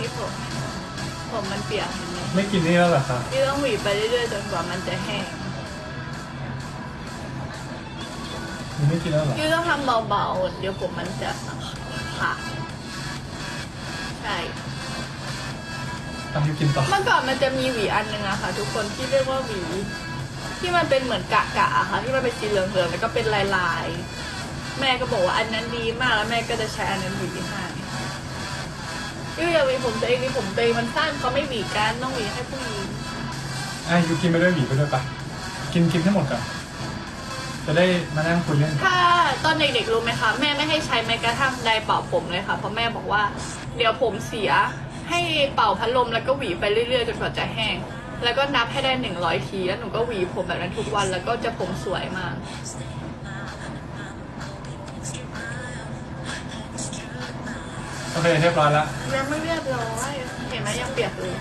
นี่ผมผมมันเปียกเห็นไหมไม่กินนี่แล้วเหรอคะพี่ต้องหวีไปเรื่อยๆจนกว่ามันจะแห้งมันไม่กินแล้วเหรอพี่ต้องทำเบาๆ เดี๋ยวผมมันจะขาดใช่ อะยูกินต่อ เมื่อก่อนมันจะมีหวีอันหนึงอะค่ะ ทุกคนที่เรียกว่าหวี ที่มันเป็นเหมือนกะกะๆอะค่ะ ที่มันเป็นสีเหลืองๆแล้วก็เป็นลายลายๆ แม่ก็บอกว่าอันนั้นดีมากแล้วแม่ก็จะใช้อันนั้นหวีให้ ยูอย่าหวีผมตัวเองหวีผมตัวเองมันสั้นเขาไม่หวีกันต้องหวีให้ผู้หญิงอะยูกินไปด้วยหมีไปด้วยปะกินกินให้หมดก่อนจะได้มานั่งคุยเล่นถ้าตอนเด็กๆรู้ไหมคะแม่ไม่ให้ใช้แม้กระทั่งไดร์เป่าผมเลยค่ะเพราะแม่บอกว่า เดี๋ยวผมเสียให้เป่าพัดลมแล้วก็หวีไปเรื่อยๆจนกว่าจะแห้ง แล้วก็นับให้ได้หนึ่งร้อยทีแล้วหนูก็หวีผมแบบนั้นทุกวันแล้วก็จะผมสวยมาก เคเรียบร้อยแล้วยังไม่เรียบร้อยเห็นไหมยังเปียกเลย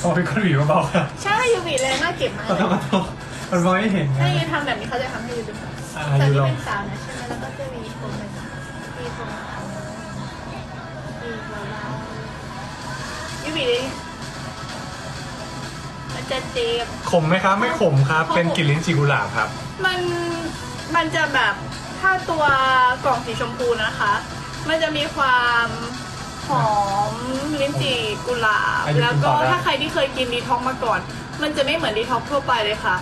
ขอเป็นคนหวีเบาๆค่ะใช่ยูหวีแรงมากเก็บมากขอโทษขอโทษมันมองไม่เห็นไงถ้ายูทำแบบนี้เขาจะทำให้ยูดูค่ะอ่าตอนยูที่ลองเป็นสาวนะใช่ไหมแล้วก็จะหวีผมแบบนี้หวีผมหวีเบาๆยูหวีเลยมันจะเจ็บ ขมไหมครับ ไม่ขมครับ เป็นกลิ่นลิ้นจี่กุหลาบครับ มันมันจะแบบ ถ้าตัวกล่องสีชมพูนะคะ มันจะมีความหอมลิ้นจี่กุหลาบอายุแล้วก็กินต่อได้ถ้าใครที่เคยกินดีท็อกมาก่อน มันจะไม่เหมือนดีท็อกทั่วไปเลยค่ะ